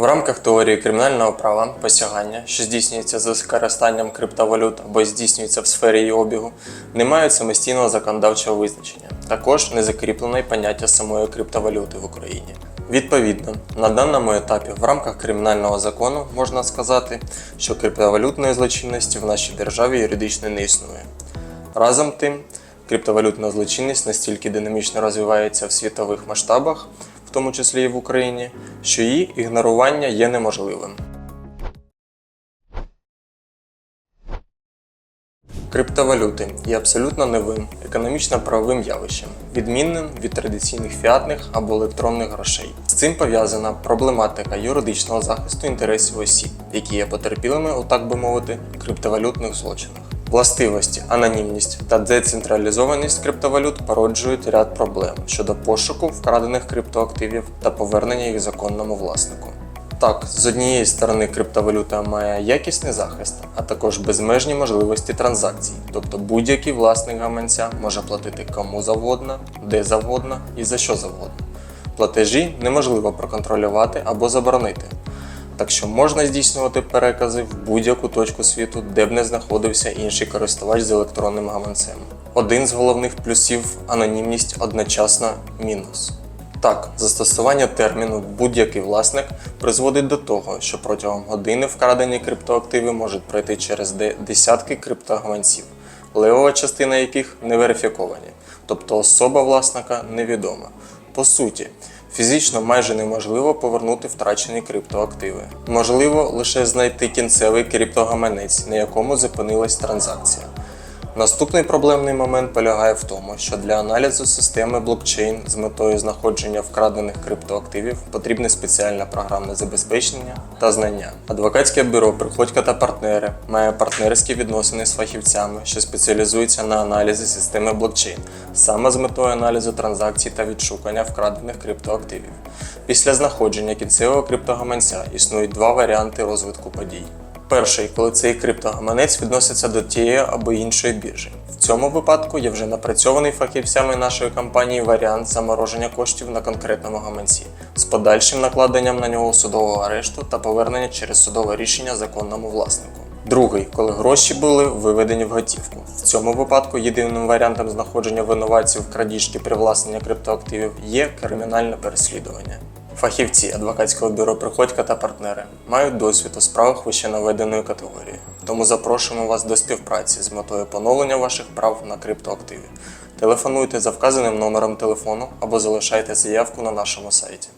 В рамках теорії кримінального права посягання, що здійснюється з використанням криптовалют або здійснюється в сфері її обігу, не мають самостійного законодавчого визначення. Також не закріплено й поняття самої криптовалюти в Україні. Відповідно, на даному етапі в рамках кримінального закону можна сказати, що криптовалютної злочинності в нашій державі юридично не існує. Разом тим, криптовалютна злочинність настільки динамічно розвивається в світових масштабах, в тому числі і в Україні, що її ігнорування є неможливим. Криптовалюти є абсолютно новим економічно-правовим явищем, відмінним від традиційних фіатних або електронних грошей. З цим пов'язана проблематика юридичного захисту інтересів осіб, які є потерпілими у так би мовити криптовалютних злочинах. Властивості, анонімність та децентралізованість криптовалют породжують ряд проблем щодо пошуку вкрадених криптоактивів та повернення їх законному власнику. Так, з однієї сторони криптовалюта має якісний захист, а також безмежні можливості транзакцій, тобто будь-який власник гаманця може платити кому завгодно, де завгодно і за що завгодно. Платежі неможливо проконтролювати або заборонити, так що можна здійснювати перекази в будь-яку точку світу, де б не знаходився інший користувач з електронним гаманцем. Один з головних плюсів анонімність одночасно мінус. Так, застосування терміну будь-який власник призводить до того, що протягом години вкрадені криптоактиви можуть пройти через десятки криптогаманців, левова частина яких не верифіковані, тобто особа власника невідома. По суті, фізично майже неможливо повернути втрачені криптоактиви. Можливо лише знайти кінцевий криптогаманець, на якому зупинилась транзакція. Наступний проблемний момент полягає в тому, що для аналізу системи блокчейн з метою знаходження вкрадених криптоактивів потрібне спеціальне програмне забезпечення та знання. Адвокатське бюро Приходько та партнери має партнерські відносини з фахівцями, що спеціалізуються на аналізі системи блокчейн, саме з метою аналізу транзакцій та відшукання вкрадених криптоактивів. Після знаходження кінцевого криптогаманця існують два варіанти розвитку подій. Перший, коли цей криптогаманець відноситься до тієї або іншої біржі. В цьому випадку є вже напрацьований фахівцями нашої компанії варіант замороження коштів на конкретному гаманці з подальшим накладенням на нього судового арешту та повернення через судове рішення законному власнику. Другий, коли гроші були виведені в готівку. В цьому випадку єдиним варіантом знаходження винуватців крадіжки привласнення криптоактивів є кримінальне переслідування. Фахівці адвокатського бюро Приходька та партнери мають досвід у справах вище наведеної категорії. Тому запрошуємо вас до співпраці з метою поновлення ваших прав на криптоактиві. Телефонуйте за вказаним номером телефону або залишайте заявку на нашому сайті.